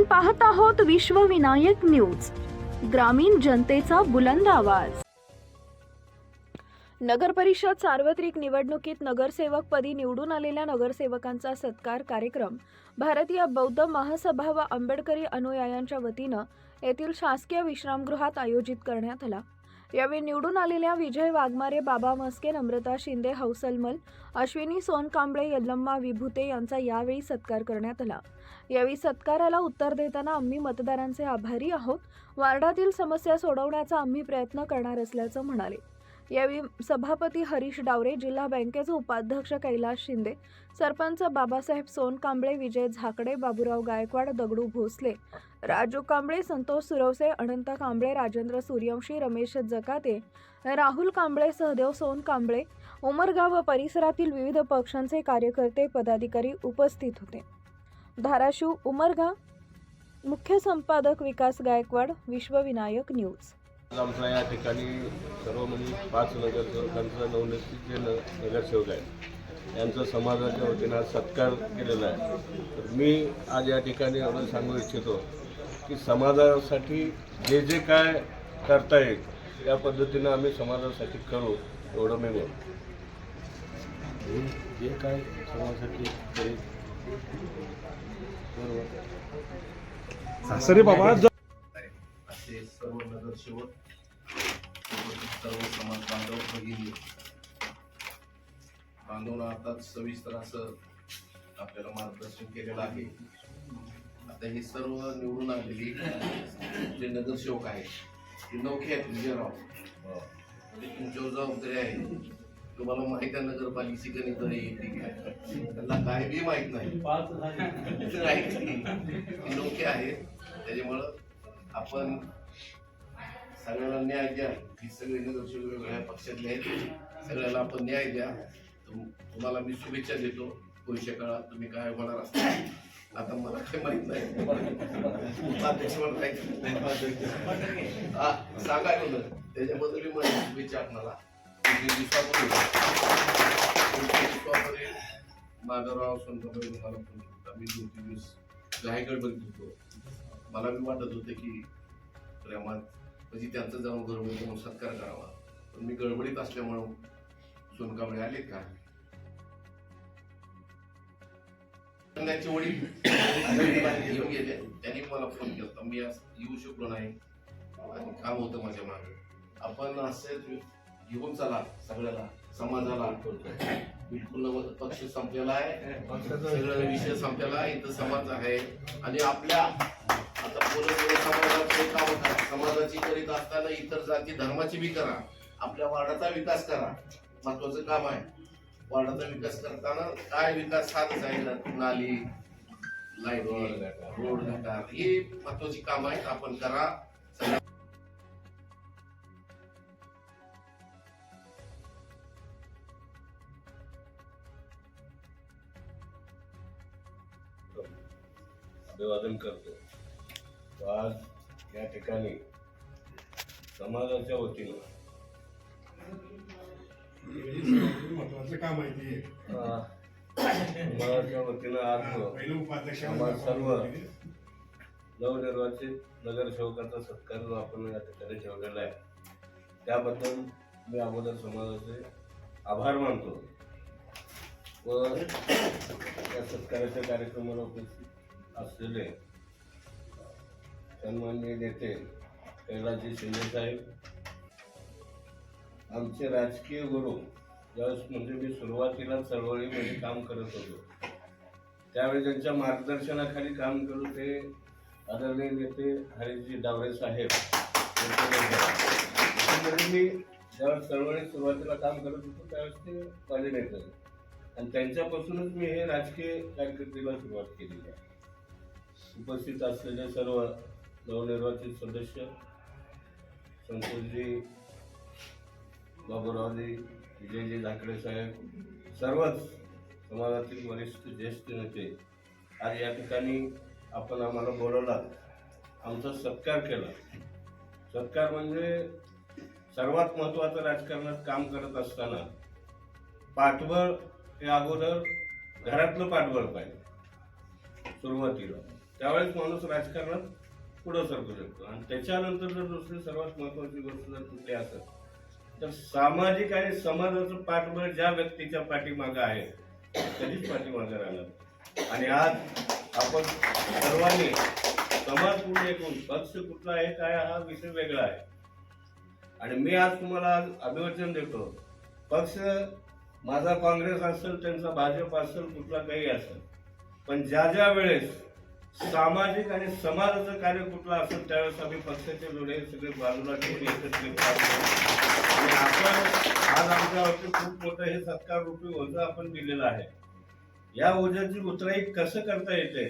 आपण पाहत आहोत विश्वविनायक न्यूज. ग्रामीण जनतेचा बुलंद आवाज. नगर परिषद सार्वत्रिक निवडणुकीत नगरसेवकपदी निवडून आलेल्या नगरसेवकांचा सत्कार कार्यक्रम. भारतीय बौद्ध महासभा व आंबेडकरी अनुयायांच्या वतीनं येथील शासकीय विश्रामगृहात आयोजित करण्यात आला. यावेळी निवडून आलेल्या विजय वाघमारे बाबा मस्के नम्रता शिंदे हौसलमल अश्विनी सोनकांबळे यल्लम्मा विभूते यांचा यावेळी सत्कार करण्यात आला. यावेळी सत्काराला उत्तर देताना आम्ही मतदारांचे आभारी आहोत. वार्डातील समस्या सोडवण्याचा आम्ही प्रयत्न करणार असल्याचं म्हणाले. यावेळी सभापती हरीश डावरे जिल्हा बँकेचे उपाध्यक्ष कैलास शिंदे सरपंच बाबासाहेब सोनकांबळे विजय झाकडे बाबूराव गायकवाड दगडू भोसले राजू कांबळे संतोष सुरवसे अनंत कांबळे राजेंद्र सूर्यवंशी रमेश जकाते राहुल कांबळे सहदेव सोनकांबळे उमरगाव व परिसरातील विविध पक्षांचे कार्यकर्ते पदाधिकारी उपस्थित होते. धाराशिव उमरगा मुख्य संपादक विकास गायकवाड विश्वविनायक न्यूज. आमचा या ठिकाणी सर्व म्हणजे पाच नगरसेवकांचा नवनिर्मित जे नगरसेवक आहेत यांचा समाजाच्या वतीनं आज सत्कार केलेला आहे. तर मी आज या ठिकाणी एवढं सांगू इच्छितो की समाजासाठी जे जे काय करता येईल त्या पद्धतीनं आम्ही समाजासाठी करू एवढं मी बोलतो. हे जे काय समाजासाठी करेल बरोबर? सासरे बाबा असे सर्व नगरसेवक सर्व समाज बांधव भगिनी बांधवला आता सविस्तर असं आपल्याला मार्गदर्शन केलेलं आहे. आता हे सर्व निवडून आलेली जे नगरसेवक आहेत ते नौखे आहेत विजयराव. ते तुमच्यावर जबाबदारी आहे. तुम्हाला माहीत आहे नगरपालिकेची गणित येते त्यांना काय बी माहीत नाही. नौखे आहेत. त्याच्यामुळं आपण सगळ्याला न्याय द्या. ही सगळे नगरसेवक वेगवेगळ्या पक्षातले आहेत. सगळ्याला आपण न्याय द्या. तुम्हाला मी शुभेच्छा देतो. भविष्य काळात तुम्ही काय होणार असता. आता मला काही माहीत नाही. उपाध्यक्ष सांगा एवढं. त्याच्याबद्दल मी माझी शुभेच्छा आपणाला तुम्ही राव विश्वास माधवराव मी दोन तीन दिवस घाईगड बघित होतो मला बी वाटत होतं की प्रेमात म्हणजे त्यांचं जाऊन घरोघरी जाऊन सत्कार करावा. पण मी गडबडीत असल्यामुळं सोनकांबळे आले का? त्यांचे वडील घेऊन गेले त्यांनी मला फोन केला मी आज येऊ शकलो नाही. आणि काम होतं माझ्या मागे. आपण असंच घेऊन चला सगळ्याला समाजाला. बिलकुल पक्ष संपलेला आहे. सगळं विषय संपलेला आहे. इथं समाज आहे. आणि आपल्या आता पोरं समाजाचे काम करा. समाजाची करीत असताना इतर जाती धर्माची बी करा. आपल्या वार्डाचा विकास करा. महत्वाचं काम आहे. वार्डाचा विकास करताना काय विकास साधच आहे नाली लाइट रोड गटार हे महत्वाची काम आहेत. आपण करा. अभिवादन करतो. आज या ठिकाणी समाजाच्या वतीनं महत्वाचं काम आहे ते. समाजाच्या वतीनं आज उपाध्यक्ष आम्हा सर्व नवनिर्वाचित नगरसेवकाचा सत्कार जो आपण या ठिकाणी ठेवलेला आहे त्याबद्दल मी अगोदर समाजाचे आभार मानतो. व या सत्काराच्या कार्यक्रमाला उपस्थित असलेले सन्माननीय नेते कैलाजी शिंदे साहेब आमचे राजकीय गुरु ज्यावेळेस म्हणजे मी सुरुवातीला चळवळीमध्ये काम करत होतो त्यावेळी त्यांच्या मार्गदर्शनाखाली काम करू ते आदरणीय नेते हरिजी डावरे साहेब. मी ज्यावेळेस चळवळीत सुरुवातीला काम करत होतो त्यावेळेस ते माझे नेते आणि त्यांच्यापासूनच मी हे राजकीय कारकिर्दीला सुरुवात केलेली आहे. उपस्थित असलेले सर्व नवनिर्वाचित सदस्य संतोषजी बाबूरावजी विजयजी झाकडे साहेब सर्वच समाजातील वरिष्ठ ज्येष्ठ नेते. आज या ठिकाणी आपण आम्हाला बोलवला आमचा सत्कार केला. सत्कार म्हणजे सर्वात महत्त्वाचं राजकारणात काम करत असताना पाठबळ हे अगोदर घरातलं पाठबळ पाहिजे सुरुवातीला. त्यावेळेस माणूस राजकारणात पुढं सरकू शकतो. आणि त्याच्यानंतर जर दुसरी सर्वात महत्वाची गोष्ट जर कुठली असेल तर सामाजिक आणि समाजाचं पाठबळ ज्या व्यक्तीच्या पाठीमागं आहे कधीच पाठीमागं राहणार आणि आज आपण सर्वांनी समाज कुठे एकूण पक्ष कुठला आहे काय हा विषय वेगळा आहे. आणि मी आज तुम्हाला आज अभिवचन देतो. पक्ष माझा काँग्रेस असेल त्यांचा भाजप असेल कुठला काही असेल पण ज्या ज्या वेळेस सामाजिक आणि समाजाचं कार्य कुठलं असेल त्यावेळेस आम्ही पक्षाचे जोडे सगळे बाजूला ठेवून एकत्रित आणि आपण आज आमच्यावरती खूप मोठं हे सत्कार रुपये ओझं आपण दिलेलं आहे. या ओझ्याची उतराई कसं करता येते?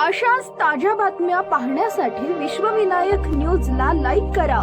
अशाच ताज्या बातम्या पाहण्यासाठी विश्वविनायक न्यूजला लाईक करा.